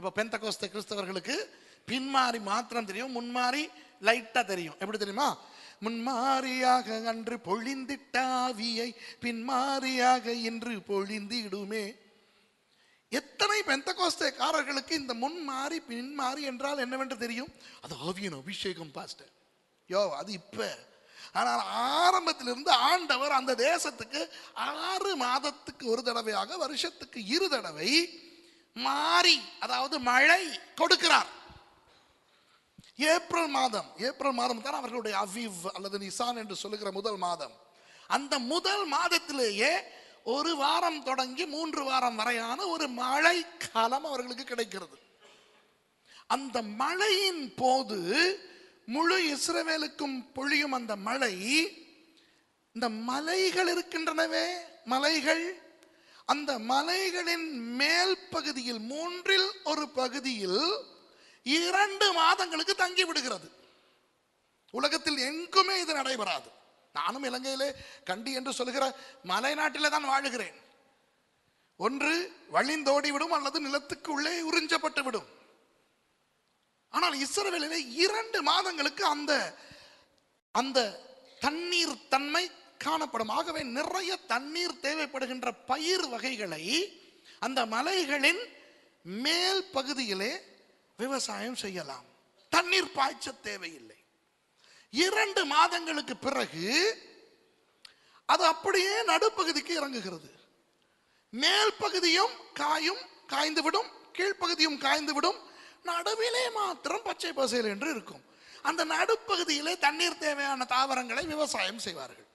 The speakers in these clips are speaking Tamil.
இப்போ பெந்தகோஸ்த கிறிஸ்தவர்களுக்கு பின்மாறி மாத்திரம் தெரியும் முன்மாறி லைட்டாக தெரியும். எப்படி தெரியுமா? முன்மாறியாக அன்று பொழிந்திட்ட ஆவியை பின்மாரியாக இன்று பொழிந்திடுமே. எத்தனை பெந்தகோஸ்தேக்காரர்களுக்கு இந்த முன்மாறி பின்மாறி என்றால் என்னவென்று தெரியும்? அது ஆவியன் அபிஷேகம் பாஸ்டர். யோ அது இப்போ. ஆனால் ஆரம்பத்திலிருந்து ஆண்டவர் அந்த தேசத்துக்கு ஆறு மாதத்துக்கு ஒரு தடவையாக வருஷத்துக்கு இரு தடவை மாறி அதாவது மழை கொடுக்கிறார். ஏப்ரல் மாதம் ஏப்ரல் மாதம் தான் அவர்களுடைய அவிவ் அல்லது நிசான் என்று சொல்லுகிற முதல் மாதம். அந்த முதல் மாதத்திலேயே ஒரு வாரம் தொடங்கி மூன்று வாரம் வரையான ஒரு மழை காலம் அவர்களுக்கு கிடைக்கிறது. அந்த மழையின் போது முழு இஸ்ரவேலுக்கும் பொழியும் அந்த மழை இந்த மலைகள் இருக்கின்றனவே மலைகள் அந்த மலைகளின் மேல் பகுதியில் மூன்றில் ஒரு பகுதியில் இரண்டு மாதங்களுக்கு தங்கி விடுகிறது. உலகத்தில் எங்குமே இது நடைபெறாது. நானும் இலங்கையிலே கண்டி என்று சொல்லுகிற மலை நாட்டிலே தான் வாழுகிறேன். ஒன்று வழிந்தோடி விடும் அல்லது நிலத்துக்கு உள்ளே உறிஞ்சப்பட்டு விடும். ஆனால் இஸ்ரவேலிலே இரண்டு மாதங்களுக்கு அந்த அந்த தண்ணீர் தன்மை காணப்படும் ஆகவே நிறைய தண்ணீர் தேவைப்படுகின்ற பயிர் வகைகளை அந்த மலைகளின் மேல் பகுதியிலே விவசாயம் செய்யலாம். தண்ணீர் பாய்ச்ச தேவையில்லை. இரண்டு மாதங்களுக்கு பிறகு அது அப்படியே நடுப்பகுதிக்கு இறங்குகிறது. மேல் பகுதியும் காயும் காய்ந்து விடும் கீழ்ப்பகுதியும் காய்ந்து விடும் நடுவிலே மாத்திரம் பச்சை பசேல் என்று இருக்கும். அந்த நடுப்பகுதியிலே தண்ணீர் தேவையான தாவரங்களை விவசாயம் செய்வார்கள்.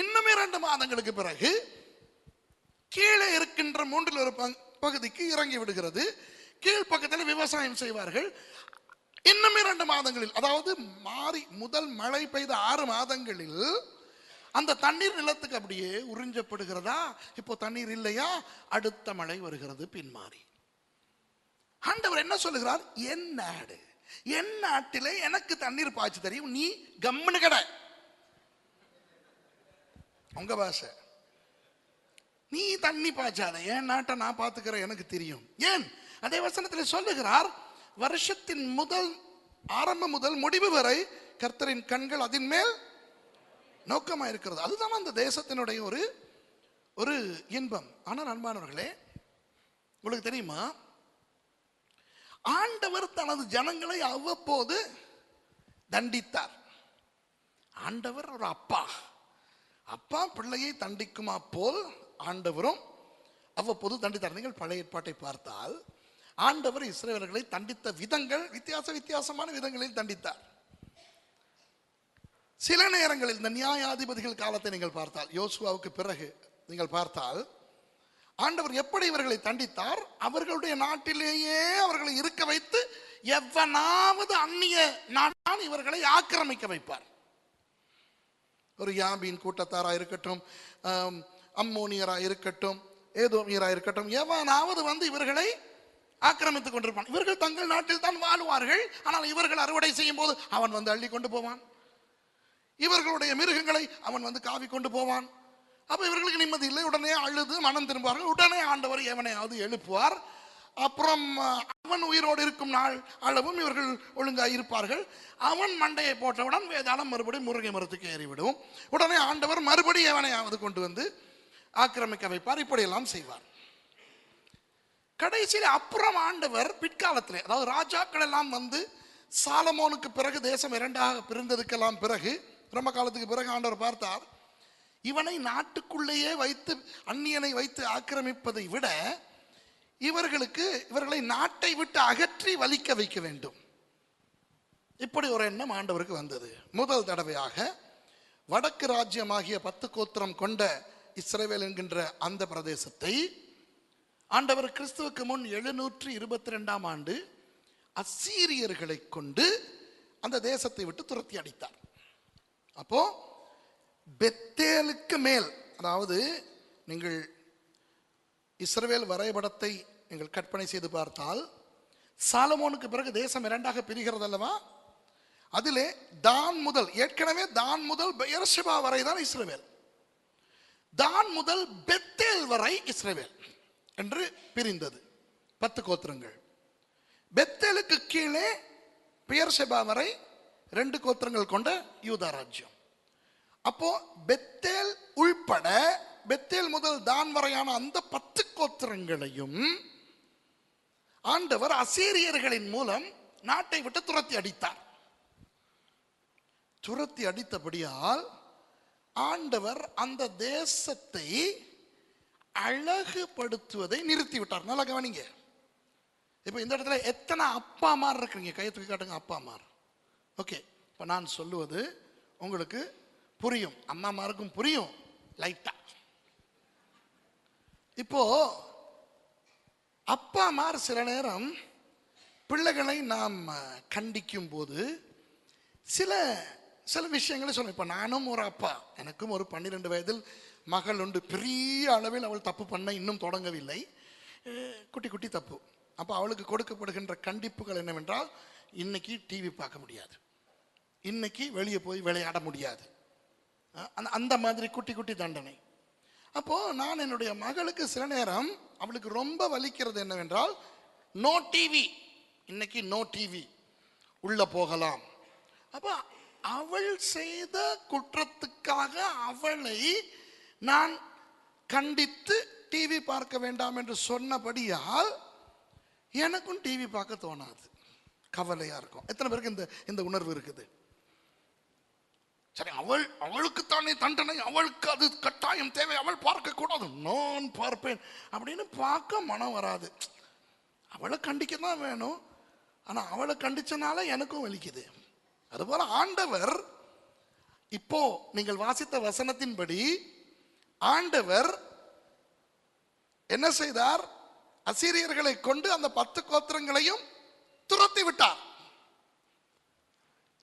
இன்னும் இரண்டு மாதங்களுக்கு பிறகு கீழே இருக்கின்ற மூன்றில் ஒரு பகுதிக்கு இறங்கி விடுகிறது. கீழ் பக்கத்தில் விவசாயம் செய்வார்கள். இன்னும் இரண்டு மாதங்களில் அதாவது மாறி முதல் மழை பெய்த ஆறு மாதங்களில் அந்த தண்ணீர் நிலத்துக்கு அப்படியே உறிஞ்சப்படுகிறதா? இப்போ தண்ணீர் இல்லையா? அடுத்த மழை வருகிறது பின்மாறி. ஆண்டவர் என்ன சொல்லுகிறார்? என் நாடு என் நாட்டிலே எனக்கு தண்ணீர் பாய்ச்சி தெரியும் நீ கம்முன்னு கடை. உங்க பாஷை. நீ தண்ணி பாய்ச்சாத. என் நாட்டை நான் பார்த்துக்கிறேன் எனக்கு தெரியும். ஏன்? அதே வசனத்தில் சொல்லுகிறார் வருஷத்தின் முதல் ஆரம்பம் முதல் முடிவு வரை கர்த்தரின் கண்கள் அதன் மேல் நோக்கமாக இருக்கிறது. அதுதான் அந்த தேசத்தினுடைய ஒரு ஒரு இன்பம். ஆனால் அன்பானவர்களே உங்களுக்கு தெரியுமா? ஆண்டவர் தனது ஜனங்களை அவ்வப்போது தண்டித்தார். ஆண்டவர் ஒரு அப்பா. அப்பா பிள்ளையை தண்டிக்குமா போல் ஆண்டவரும் அவ்வப்போது தண்டித்தார் நீங்கள் பழைய ஏற்பாட்டை பார்த்தால் ஆண்டவர் இஸ்ரேலர்களை தண்டித்த விதங்கள் வித்தியாச வித்தியாசமான விதங்களில் தண்டித்தார். சில நேரங்களில் இந்த நியாயாதிபதிகள் காலத்தை நீங்கள் பார்த்தால் யோசுவாவுக்கு பிறகு நீங்கள் பார்த்தால் ஆண்டவர் எப்படி இவர்களை தண்டித்தார் அவர்களுடைய நாட்டிலேயே அவர்களை இருக்க வைத்து எவ்வனாவது அந்நிய நாட்டான் இவர்களை ஆக்கிரமிக்க வைப்பார். ஒரு யாபின் கூட்டத்தாராக இருக்கட்டும் அம்மோனியராக இருக்கட்டும் ஏதோமியராக இருக்கட்டும் எவனாவது வந்து இவர்களை ஆக்கிரமித்துக் கொண்டிருப்பான். இவர்கள் தங்கள் நாட்டில் தான் வாழ்வார்கள் ஆனால் இவர்கள் அறுவடை செய்யும் போது அவன் வந்து அள்ளி கொண்டு போவான். இவர்களுடைய மிருகங்களை அவன் வந்து காவி கொண்டு போவான். அப்போ இவர்களுக்கு நிம்மதி இல்லை உடனே அழுது மனம் திரும்புவார்கள். உடனே ஆண்டவர் எவனையாவது எழுப்புவார். அப்புறம் அவன் உயிரோடு இருக்கும் நாள் அளவும் இவர்கள் ஒழுங்காக இருப்பார்கள். அவன் மண்டையை போட்டவுடன் வேதாளம் மறுபடியும் முருகை மரத்துக்கு ஏறிவிடும். உடனே ஆண்டவர் மறுபடியும் எவனையாவது கொண்டு வந்து ஆக்கிரமிக்க வைப்பார். இப்படியெல்லாம் செய்வார். கடைசியில் அப்புறம் ஆண்டவர் பிற்காலத்திலே அதாவது ராஜாக்கள் எல்லாம் வந்து சாலமோனுக்கு பிறகு தேசம் இரண்டாக பிரிந்ததுக்கெல்லாம் பிறகு ரொம்ப காலத்துக்கு பிறகு ஆண்டவர் பார்த்தார் இவனை நாட்டுக்குள்ளேயே வைத்து அந்நியனை வைத்து ஆக்கிரமிப்பதை விட இவர்களுக்கு இவர்களை நாட்டை விட்டு அகற்றி வலிக்க வைக்க வேண்டும். இப்படி ஒரு எண்ணம் ஆண்டவருக்கு வந்தது. முதல் தடவையாக வடக்கு ராஜ்யமாகிய பத்து கோத்திரம் கொண்ட இஸ்ரேவேல் என்கின்ற அந்த பிரதேசத்தை ஆண்டவர் கிறிஸ்துவுக்கு முன் எழுநூற்றி இருபத்தி ரெண்டாம் ஆண்டு அசீரியர்களை கொண்டு அந்த தேசத்தை விட்டு துரத்தி அடித்தார். அப்போ பெத்தேலுக்கு மேல் அதாவது நீங்கள் இஸ்ரவேல் வரைபடத்தை நீங்கள் கற்பனை செய்து பார்த்தால் சாலமோனுக்கு பிறகு தேசம் இரண்டாக பிரிகிறது அல்லவா அதிலே தான் முதல் ஏற்கனவே தான் முதல் பெயர்ஷிபா வரை தான் இஸ்ரேவேல். தான் முதல் பெத்தேல் வரை இஸ்ரேவேல் என்று பிரிந்தது. பத்து கோத்திரங்கள். பெத்தேலுக்கு கீழே பெயர்செபா வரை ரெண்டு கோத்திரங்கள் கொண்ட யூதா ராஜ்யம். அப்போ பெத்தேல் உள்பட பெத்தேல் முதல் தான் வரையான அந்த பத்து கோத்திரங்களையும் ஆண்டவர் அசீரியர்களின் மூலம் நாட்டை விட்டு துரத்தி அடித்தார். துரத்தி அடித்தபடியால் ஆண்டவர் அந்த தேசத்தை அழகுபடுத்துவதை நிறுத்திவிட்டார். நல்லா கவனிங்க. இப்போ இந்த இடத்துல எத்தனை அப்பா அம்மார் இருக்கிறீங்க? கையை தூக்கி காட்டுங்க அப்பா அம்மார். ஓகே இப்போ நான் சொல்லுவது உங்களுக்கு புரியும். அம்மாமாருக்கும் புரியும் லைட்டா. இப்போ அப்பா அம்மார் சில நேரம் பிள்ளைகளை நாம் கண்டிக்கும் போது சில சில விஷயங்களை சொல்லணும் இப்போ நானும் ஒரு அப்பா எனக்கும் ஒரு பன்னிரெண்டு வயதில் மகள் உண்டு. பெரிய அளவில் அவள் தப்பு பண்ண இன்னும் தொடங்கவில்லை. குட்டி குட்டி தப்பு. அப்போ அவளுக்கு கொடுக்கப்படுகின்ற கண்டிப்புகள் என்னவென்றால் இன்னைக்கு டிவி பார்க்க முடியாது. இன்னைக்கு வெளியே போய் விளையாட முடியாது. அந்த அந்த மாதிரி குட்டி குட்டி தண்டனை. அப்போ நான் என்னுடைய மகளுக்கு சில நேரம் அவளுக்கு ரொம்ப வலிக்கிறது என்னவென்றால் நோ டிவி இன்னைக்கு நோ டிவி உள்ள போகலாம். அப்போ அவள் செய்த குற்றத்துக்காக அவளை நான் கண்டித்து டிவி பார்க்க வேண்டாம் என்று சொன்னபடியால் எனக்கும் டிவி பார்க்க தோணாது. கவலையாக இருக்கும். எத்தனை பேருக்கு இந்த இந்த உணர்வு இருக்குது? சரி அவள் அவளுக்குத்தானே தண்டனை அவளுக்கு அது கட்டாயம் தேவை அவள் பார்க்கக்கூடாது. நான் பார்ப்பேன் அப்படின்னு பார்க்க மனம் வராது. அவளை கண்டிக்க தான் வேணும். ஆனால் அவளை கண்டிச்சனால எனக்கும் வலிக்குது. அதுபோல ஆண்டவர் இப்போ நீங்கள் வாசித்த வசனத்தின்படி ஆண்டவர் என்ன செய்தார்? அசீரியர்களை கொண்டு அந்த பத்து கோத்திரங்களையும் துரத்தி விட்டார்.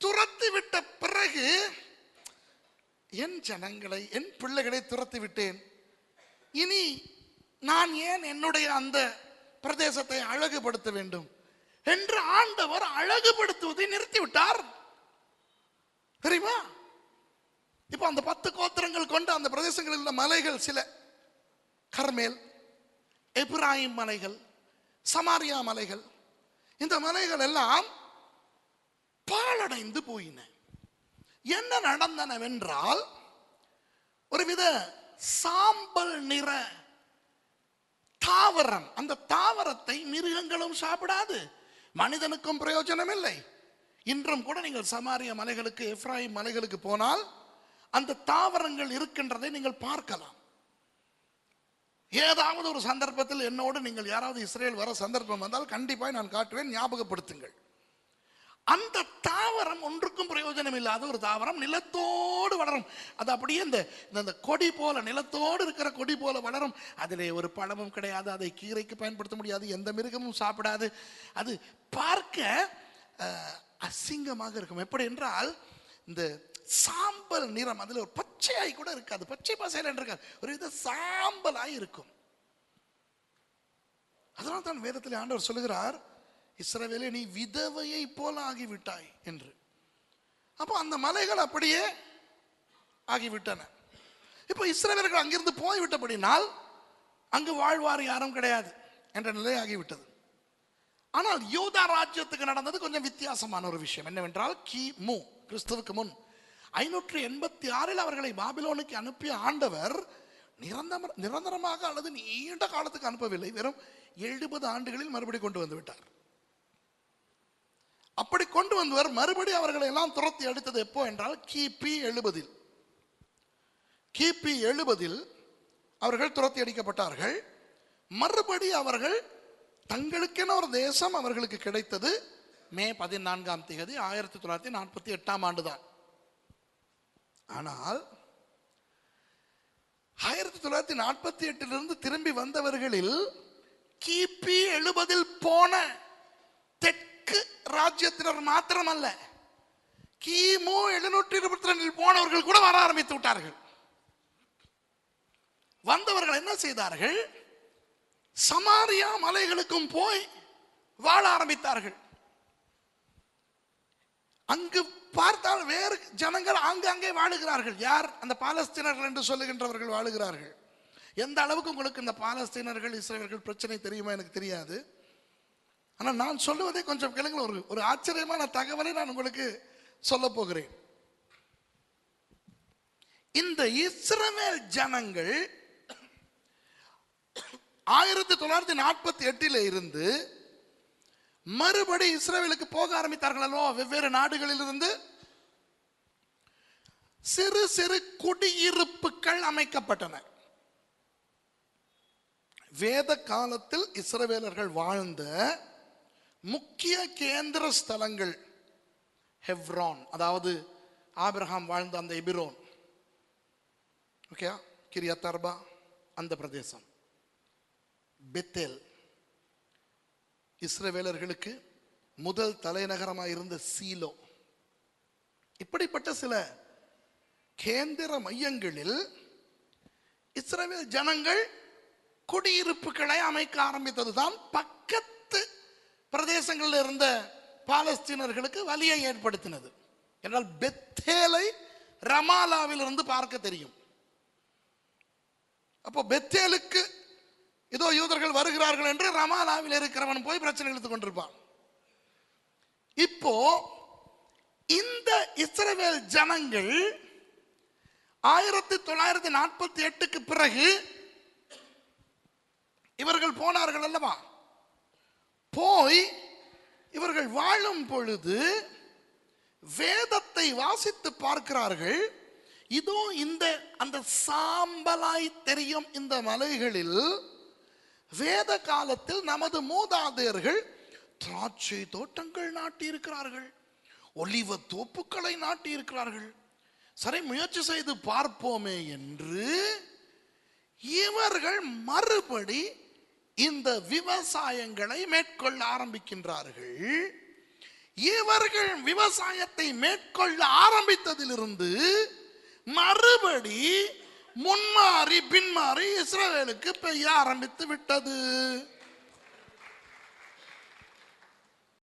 துரத்தி விட்ட பிறகு என் ஜனங்களை என் பிள்ளைகளை துரத்தி விட்டேன். இனி நான் ஏன் என்னுடைய அந்த பிரதேசத்தை அழகுபடுத்த வேண்டும்? என்று ஆண்டவர் அழகுபடுத்துவதை நிறுத்திவிட்டார். தெரியுமா? இப்போ அந்த பத்து கோத்திரங்கள் கொண்ட அந்த பிரதேசங்களில் உள்ள மலைகள் சில. கர்மேல் எப்ராஹிம் மலைகள் சமாரியா மலைகள். இந்த மலைகள் எல்லாம் பாழடைந்து போயின. என்ன நடந்தனவென்றால் ஒருவித சாம்பல் நிற தாவரம் அந்த தாவரத்தை மிருகங்களும் சாப்பிடாது மனிதனுக்கும் பிரயோஜனம் இல்லை இன்றும் கூட நீங்கள் சமாரிய மலைகளுக்கு எஃப்ராஹிம் மலைகளுக்கு போனால் அந்த தாவரங்கள் இருக்கின்றதை நீங்கள் பார்க்கலாம். ஏதாவது ஒரு சந்தர்ப்பத்தில் என்னோடு நீங்கள் யாராவது இஸ்ரேல் வர சந்தர்ப்பம் வந்தால் கண்டிப்பாக நான் காட்டுவேன் ஞாபகப்படுத்துங்கள். அந்த தாவரம் ஒன்றுக்கும் பிரயோஜனம் இல்லாத ஒரு தாவரம் நிலத்தோடு வளரும். அது அப்படியே இந்த இந்த- கொடி போல நிலத்தோடு இருக்கிற கொடி போல வளரும். அதிலே ஒரு பழமும் கிடையாது அதை கீரைக்கு பயன்படுத்த முடியாது எந்த மிருகமும் சாப்பிடாது. அது பார்க்க அசிங்கமாக இருக்கும். எப்படி என்றால் இந்த சாம்பல் நிறம் அதில் ஒரு பச்சையாய் கூட இருக்காது. பச்சை பசையில் இருக்காது. ஒரு வித சாம்பலாய் இருக்கும். அதனால தான் வேதத்தில் ஆண்டவர் சொல்லுகிறார் இஸ்ரவேலே நீ விதவையை போல ஆகிவிட்டாய் என்று. அப்போ அந்த மலைகள் அப்படியே ஆகிவிட்டன. இப்போ இஸ்ரவேலர்கள் அங்கிருந்து போய்விட்டபடினால் அங்கு வாழ்வார் யாரும் கிடையாது என்ற நிலை ஆகிவிட்டது. ஆனால் யூதா ராஜ்யத்துக்கு நடந்தது கொஞ்சம் வித்தியாசமான ஒரு விஷயம். என்னவென்றால் கி மு கிறிஸ்துவுக்கு முன் ஐநூற்று எண்பத்தி ஆறில் அவர்களை பாபிலோனுக்கு அனுப்பிய ஆண்டவர் நிரந்தர நிரந்தரமாக அல்லது நீண்ட காலத்துக்கு அனுப்பவில்லை. வெறும் எழுபது ஆண்டுகளில் மறுபடி கொண்டு வந்து விட்டார். அப்படி கொண்டு வந்தவர் மறுபடி அவர்களை எல்லாம் துரத்தி அடித்தது எப்போ என்றால் கிபி எழுபதில். கிபி எழுபதில் அவர்கள் துரத்தி அடிக்கப்பட்டார்கள். மறுபடி அவர்கள் தங்களுக்கென ஒரு தேசம் அவர்களுக்கு கிடைத்தது மே பதினான்காம் தேதி ஆயிரத்தி தொள்ளாயிரத்தி நாற்பத்தி எட்டாம் ஆண்டு தான் ஆனால் ஆயிரத்தி தொள்ளாயிரத்தி நாற்பத்தி எட்டிலிருந்து திரும்பி வந்தவர்களில் கிபி எழுபதில் போன தெற்கு ராஜ்யத்தினர் மாத்திரமல்ல. கிமு எழுநூற்றி இருபத்தி ரெண்டில் போனவர்கள் கூட வர ஆரம்பித்து விட்டார்கள். வந்தவர்கள் என்ன செய்தார்கள்? சமாரியா மலைகளுக்கும் போய் வாழ ஆரம்பித்தார்கள். அங்கு பார்த்தால் வேறு ஜனங்கள் ஆங்காங்கே வாழுகிறார்கள். யார்? அந்த பாலஸ்தீனர்கள் என்று சொல்லுகின்றவர்கள் வாழுகிறார்கள். எந்த அளவுக்கு உங்களுக்கு இந்த பாலஸ்தீனர்கள் இஸ்ரேலர்கள் பிரச்சனை தெரியுமா? எனக்கு தெரியாது. ஆனா நான் சொல்லுவதை கொஞ்சம் கேளுங்கள் ஒரு ஒரு ஆச்சரியமான தகவலை நான் உங்களுக்கு சொல்ல போகிறேன். இந்த இஸ்ரவேல் ஜனங்கள் ஆயிரத்தி தொள்ளாயிரத்தி நாற்பத்தி எட்டில் இருந்து மறுபடி இஸ்ரேலுக்கு போக ஆரம்பித்தார்கள் அல்லவா வெவ்வேறு நாடுகளில் இருந்து சிறு சிறு குடியிருப்புகள் அமைக்கப்பட்டன. வேத காலத்தில் இஸ்ரவேலர்கள் வாழ்ந்த முக்கிய கேந்திர ஸ்தலங்கள் ஹெவ்ரான் அதாவது ஆபிரஹாம் வாழ்ந்த அந்த எபிரோன். ஓகே கிரியாத்தர்பா அந்த பிரதேசம். பெத்தேல். இஸ்ரவேலர்களுக்கு முதல் தலைநகரமாக இருந்த சீலோ. இப்படிப்பட்ட சில கேந்திர மையங்களில் இஸ்ரவேல் ஜனங்கள் குடியிருப்புகளை அமைக்க ஆரம்பித்ததுதான் பக்கத்து பிரதேசங்களில் இருந்த பாலஸ்தீனர்களுக்கு வலியை ஏற்படுத்தினது. என்றால் பெத்தேலை ரமாலாவில் இருந்து பார்க்க தெரியும். அப்போ பெத்தேலுக்கு இதோ யூதர்கள் வருகிறார்கள் என்று ரமாலாவில் இருக்கிறவன் போய் பிரச்சனை எடுத்துக் கொண்டிருப்பான். இப்போ இந்த இஸ்ரவேல் ஜனங்கள் ஆயிரத்தி தொள்ளாயிரத்தி நாற்பத்தி எட்டுக்கு பிறகு இவர்கள் போனார்கள் அல்லவா? போய் இவர்கள் வாழும் பொழுது வேதத்தை வாசித்து பார்க்கிறார்கள். இதோ இந்த அந்த சாம்பலாய் தெரியும் இந்த மலைகளில் வேத காலத்தில் நமது மூதாதையர்கள் திராட்சை தோட்டங்கள் நாட்டி இருக்கிறார்கள் ஒலிவ தோப்புக்களை நாட்டி இருக்கிறார்கள் சரி முயற்சி செய்து பார்ப்போமே என்று இவர்கள் மறுபடி இந்த விவசாயங்களை மேற்கொள்ள ஆரம்பிக்கின்றார்கள். இவர்கள் விவசாயத்தை மேற்கொள்ள ஆரம்பித்ததிலிருந்து மறுபடி முன்மாறி பின்மாறி இஸ்ரேலுக்கு பெய்ய ஆரம்பித்து விட்டது.